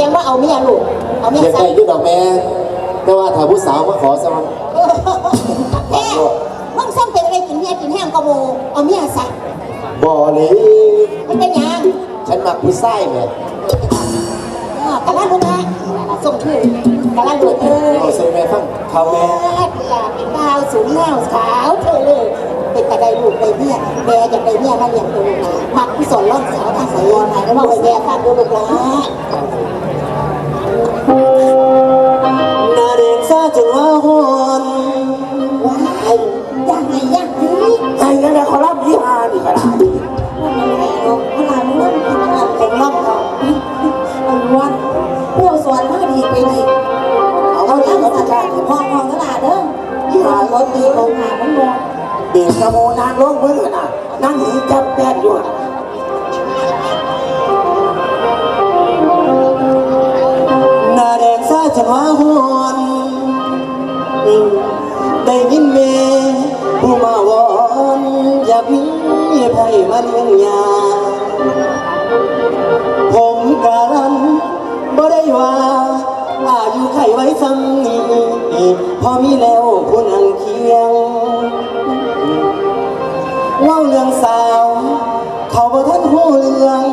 ดงว่าเอาเมียลูก เอาเมียอยากใส่ได้อยุดดอกแม่ แต่ว่าถ้าผู้สาวมาขอสมัครแม่มึงซ้ำเป็นอะไรกินเมียกินแห้งกระโมเอาเมียใส่บ่เลย มันเป็นหยังฉันมักผู้ชายแม่อ่ากะลาลูกนะส่งคือกะลาลูกเอ้ย เอาใส่แม่ฟังเขาแม่ ลาเป็นดาวสูงเงาขาวเธอเลยเป็นตะไดลูกในเมียแม่อยากได้เมียมาเลี้ยงตัวลูกนะมักผู้สอนร่อนสาวทางสายยอนไหนแล้วมาไว้แม่ฟังดูลูกละน รถดีโรงงามันบอกเด็กกระโมนางลงมือน่ะนั่งหีจับแป้นอยู่นาแดงซาจนว่าหอนได้ยินเมผู้มาวอนอยากมีไผมาเลี้ยงยา ไขไว้ซ้ำนี้พอมีแล้วผู้นั่งเคียงเว่าเรื่องสาว เขาบ่ทันหูเรื่อง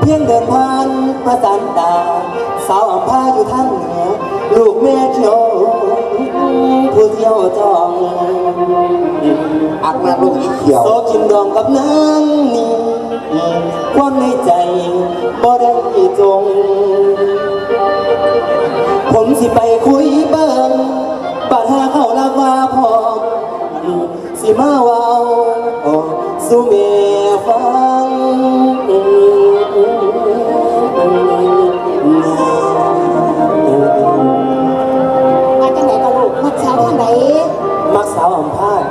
เพียงเดินผ่านประสานตา สาวอัมพาอยู่ท่างเหนือลูกแม่เขียวผู้เที่ยวจองอักมาลูกอีเขียวโซกินดองกับนางนี่ความในใจบ่ได้จง สิไปคุยเบิ่งบัดหาเขาลาว่าพอสิมาเว้าสู่แม่ฟังมาจากไหนก็ลูกมาเช้าทางไหนมักสาวอัมพาต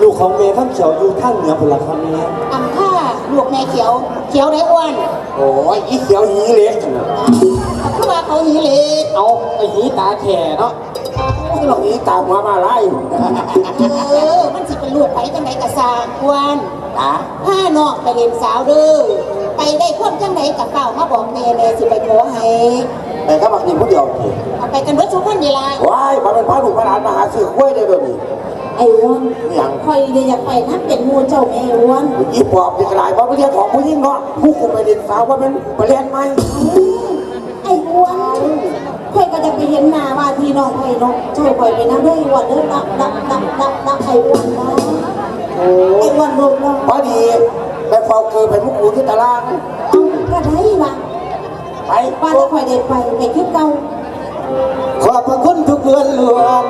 ลูกของเมย์ข้ามเขียวอยู่ทางเหนือพนละคำนี้อำผ้าลูกแม่เขียว เขียวได้อ้วน โอ้ยอีเขียวหีเล็กนะคือว่า เขาหีเหล็กเอาไอ้หีตาแข่เนาะไม่หรอกหีตาหัวมาไล่เออ มันสิเป็นลูกไปจังไหนกะสร้างอ้วนตาถ้าน้องไปเรียนสาวเด้อไปได้ความจังไหนกับเก่ามาบอกแม่แม่สิไปขอให้แต่ก็บางทีผู้เดียวทีเอาไปกันเบิดทุกคนนี่ล่ะว้ายมาเป็นพระลูกพระหลานมาหาซื้อกล้วยได้ด้วยนี่ไอ้อ้วนอย่างคอยเดียอยากไปนักเป็นหมูเจ้าแม่อ้วนอีปอบอีกหลายเพราะเรียกของผู้หญิงเนาะผู้คุมไปเรียนสาวว่าเป็นไปเรียนไหม ไอ้อ้วนคอยก็จะไปเห็นห น้าว่าที่น้องคอยเนาะช่วยคอยไปนะเด้อไอ้อ้วนเด้อดักดักดักดักดักไอ้อ้วนเนาะโอ้ไอ้อ้วนลูกเนาะพอดีไปเฝ้าคือไปมุกอูที่ตารางเอาก็ได้ล่ะไปว่าแล้วคอยได้ไปไปคือเก่าขอบพระคุณทุกเพื่อนล้วน